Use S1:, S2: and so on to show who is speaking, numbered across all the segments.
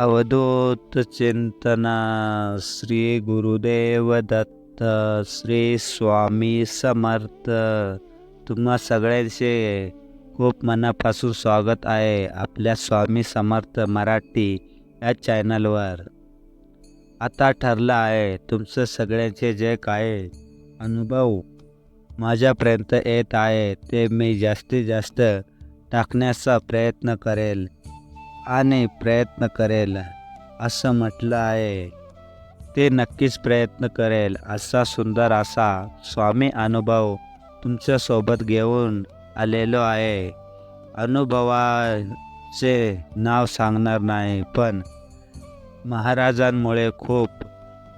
S1: अवधूत चिंतना श्री गुरुदेव दत्त श्री स्वामी समर्थ तुम्हा सगळ्यांचे खूप मनापासून स्वागत आहे आपल्या स्वामी समर्थ मराठी या चॅनलवर. आता ठरलं आहे तुमचं सगळ्यांचे जे काय अनुभव माझ्यापर्यंत येत आहे ते मी जास्तीत जास्त टाकण्याचा प्रयत्न करेल. आणि प्रयत्न करेल असं म्हटलं आहे. ते नक्कीच प्रयत्न करेल असा सुंदर असा स्वामी अनुभव तुमच्यासोबत घेऊन आलेलो आहे. अनुभवाचे नाव सांगणार नाही पण महाराजांमुळे खूप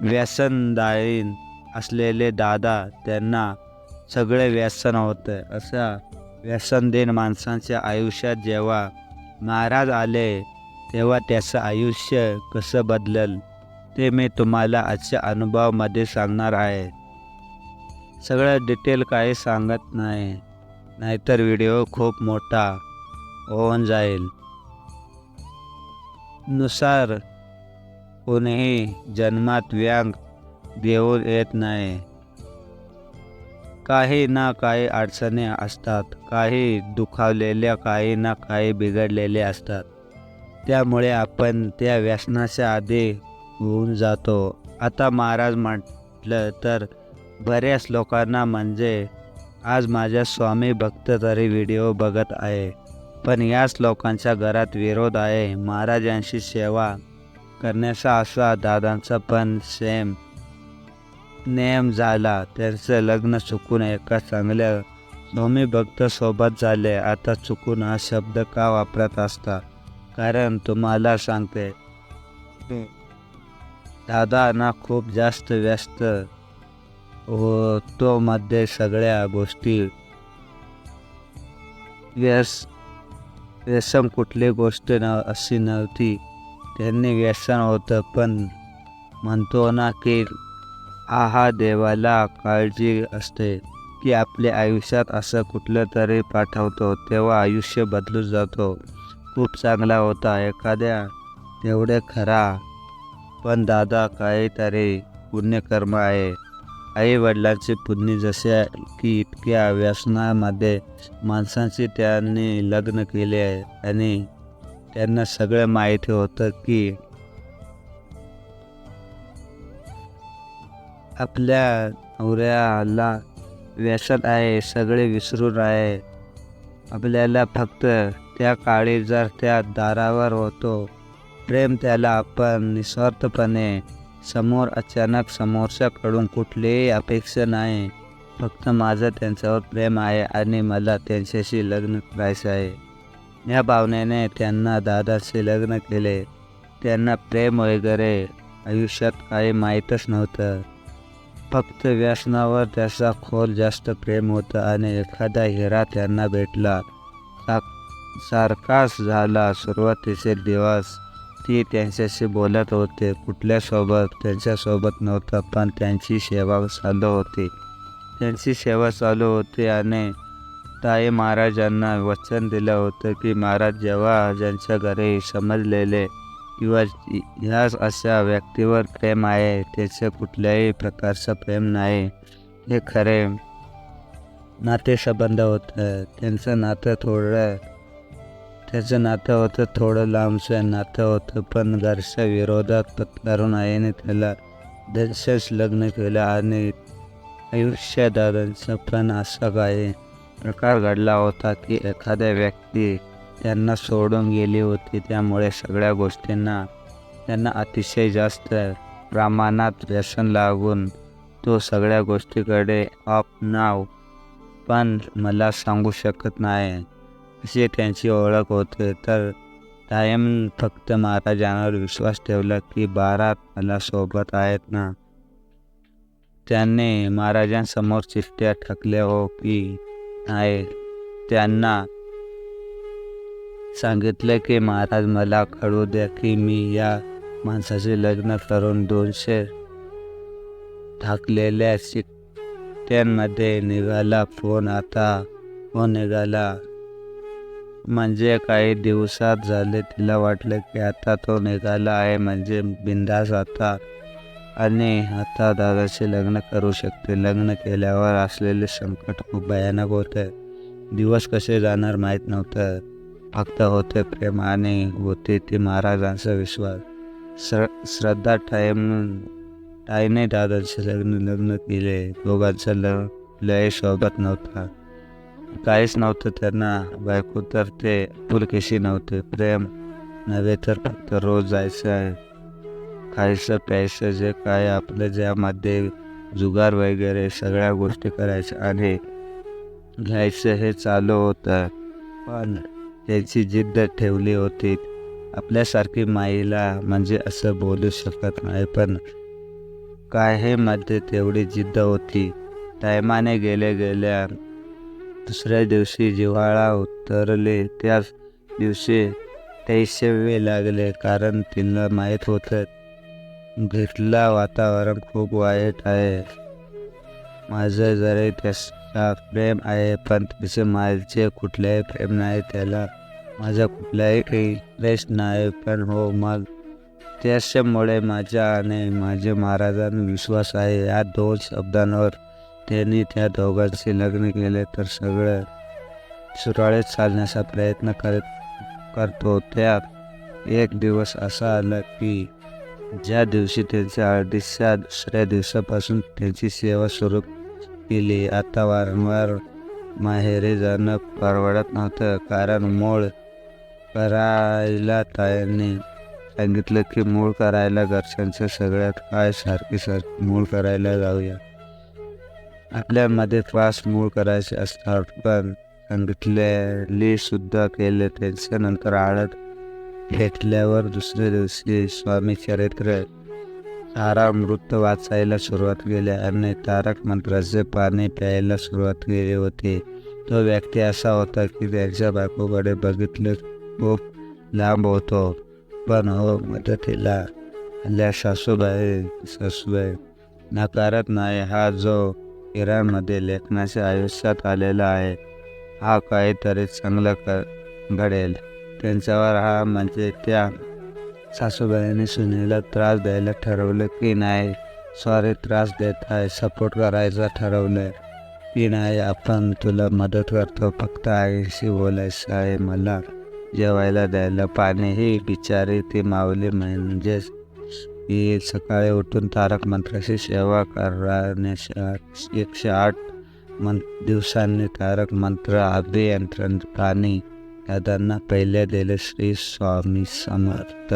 S1: व्यसनदायीन असलेले दादा त्यांना सगळे व्यसन होतं. असा व्यसनदेन माणसांच्या आयुष्यात जेव्हा महाराज आले तेव्हा त्याचं आयुष्य कसं बदलल ते मी तुम्हाला आजच्या अनुभवामध्ये सांगणार आहे. सगळं डिटेल काही सांगत नाही नाहीतर व्हिडिओ खूप मोठा होऊन जाईल. नुसार कोणीही जन्मात व्यांग देऊन येत नाही. काही ना काही अडचणी असतात काही दुखावलेल्या काही ना काही बिघडलेले असतात. त्यामुळे आपण त्या व्यसनाच्या आधी होऊन जातो. आता महाराज म्हटलं तर बऱ्याच लोकांना म्हणजे आज माझ्या स्वामी भक्त तरी व्हिडिओ बघत आहे. पण याच लोकांच्या घरात विरोध आहे. महाराजांशी सेवा करण्याचा असा दादांचा पण सेम नेम झाला त्यांचं लग्न चुकून एका चांगल्या स्वामी भक्त सोबत झाले. आता चुकून हा शब्द का वापरत असता? कारण तुम्हाला सांगते. दादा ना खूप जास्त व्यस्त होतो तो मध्ये सगळ्या गोष्टी. व्यस व्यसन कुठली गोष्ट न अशी नव्हती. त्यांनी व्यसन होतं पण म्हणतो ना की आहा देवाला काळजी असते की आपल्या आयुष्यात असं कुठलं तरी पाठवतो तेव्हा आयुष्य बदलून जातो. खूप चांगला होता एखाद्या तेवढे खरा. पण दादा काहीतरी पुण्यकर्म आहे. आई वडिलांचे पुण्य जसे की इतक्या व्यसनामध्ये माणसांशी त्यांनी लग्न केले आहे आणि त्यांना सगळं माहिती होतं की आपल्या नवऱ्याला व्यसन आहे सगळे विसरून आहे. आपल्याला फक्त त्या काळी जर त्या दारावर होतो प्रेम त्याला आपण निस्वार्थपणे समोर अचानक समोरच्याकडून कुठलीही अपेक्षा नाही. फक्त माझं त्यांच्यावर प्रेम आहे आणि मला त्यांच्याशी लग्न करायचं आहे. या भावनेने त्यांना दादाशी लग्न केले. त्यांना प्रेम वगैरे आयुष्यात काही माहीतच नव्हतं. फक्त व्यसनावर त्याचा खोल जास्त प्रेम होतं आणि एखादा हिरा त्यांना भेटला. सा सारखाच झाला. सुरुवातीचे दिवस ती त्यांच्याशी बोलत होते. कुठल्यासोबत? त्यांच्यासोबत नव्हतं पण त्यांची सेवा चालू होती. त्यांची सेवा चालू होती आणि ताई महाराजांना वचन दिलं होतं की महाराज जेव्हा ज्यांच्या घरी समजलेले किंवा ह्याच अशा व्यक्तीवर प्रेम आहे त्याचं कुठल्याही प्रकारचं प्रेम नाही. हे खरे नातेसंबंध होतं. त्यांचं नातं थोडं त्याचं नातं होतं थोडं लांबचं नातं होतं पण घरच्या विरोधात पत्करून आईने त्याला दर्शच लग्न केलं आणि आयुष्यदादांचा पण असा काही प्रकार घडला होता की एखाद्या व्यक्ती त्यांना सोडून गेली होती. त्यामुळे सगळ्या गोष्टींना त्यांना अतिशय जास्त प्रमाणात व्यसन लागून तो सगळ्या गोष्टीकडे ऑफ नाव पण मला सांगू शकत नाही. अशी त्यांची ओळख होते. तर कायम फक्त महाराजांवर विश्वास ठेवला की बारात मला सोबत आहेत ना? त्यांनी महाराजांसमोर चिठ्ठ्या ठकल्या हो की नाही त्यांना सांगितलं की महाराज मला कळू द्या की मी या माणसाचे लग्न करून दोनशे ठाकलेल्या चिठ्ठ्यांमध्ये निघाला. फोन आता फोन निघाला. म्हणजे काही दिवसात झाले. तिला वाटलं की आता तो निघाला आहे. म्हणजे बिंदास आता आणि आता दादाचे लग्न करू शकते. लग्न केल्यावर असलेले संकट खूप भयानक होतं. दिवस कसे जाणार माहीत नव्हतं. फक्त होते प्रेम आणि होते ते महाराजांचा विश्वास. श्र श्रद्धा टाईम ताईने दादाचे लग्न लग्न केले. दोघांचं ल लय सोबत नव्हता. काहीच नव्हतं त्यांना. बायको तर ते पुलकेशी नव्हते. प्रेम नव्हे तर फक्त रोज जायचं. आहे खायचं प्यायचं जे काय आपलं ज्यामध्ये जुगार वगैरे सगळ्या गोष्टी करायच्या आणि घ्यायचं हे चालू होतं. पण त्याची जिद्द ठेवली होती. आपल्यासारखी माईला म्हणजे असं बोलू शकत नाही पण काय हे मध्ये तेवढी जिद्द होती. टायमाने गेले गेल्या दुसऱ्या दिवशी जिव्हाळा उतरले. त्याच दिवशी तैशव्य लागले कारण तिला माहीत होतं घेतला वातावरण खूप वाईट आहे. माझं जरी त्याचा प्रेम आहे पण तसे माझे कुठल्याही प्रेम नाही त्याला माझा कुठलाही इंटरेस्ट नाही. पण हो मग त्याच्यामुळे माझ्या आणि माझे महाराजांना विश्वास आहे. या दोन शब्दांवर त्यांनी त्या दोघांचे लग्न केले तर सगळं सुरळीत चालण्याचा प्रयत्न करत करतो. त्यात एक दिवस असा आला की ज्या दिवशी त्यांच्या अडीचच्या दुसऱ्या दिवसापासून त्यांची सेवा सुरू केली आता वारंवार माहेरी जाणं परवडत नव्हतं. कारण मूळ करायला ताईंनी सांगितलं की मूळ करायला घरच्यांचं सगळ्यात काय सारखी सारखी मूळ करायला जाऊया. आपल्यामध्ये पाच मूळ करायचे असतात पण सांगितलेली सुद्धा केले. त्यांच्यानंतर आळत भेटल्यावर दुसऱ्या दिवशी स्वामी चरित्र तारामृत वाचायला सुरुवात केली आणि तारक मंत्राचे पाणी प्यायला सुरुवात केली होती. तो व्यक्ती असा होता की त्यांच्या बापूकडे बघितलं खूप लांब होतो. पण हो मदतीला आल्या सासूबाई सासूबाई नकारत नाही. हा जो इराणमध्ये लेखनाच्या आयुष्यात आलेला आहे हा काहीतरी चांगलं कर घडेल. त्यांच्यावर हा म्हणजे त्या सासूबाईने सुनीला त्रास द्यायला ठरवलं की नाही सॉरी त्रास देत आहे सपोर्ट करायचा ठरवलं की नाही आपण तुला मदत करतो फक्त आईशी बोलायचं आहे मला जेवायला द्यायला. पाणी ही बिचारी ती माऊली म्हणजेच ही सकाळी उठून तारक मंत्राची सेवा करण्याच्या एकशे आठ मं दिवसांनी तारक मंत्र अभियंत्रण पाणी दादांना पहिल्या दिले श्री स्वामी समर्थ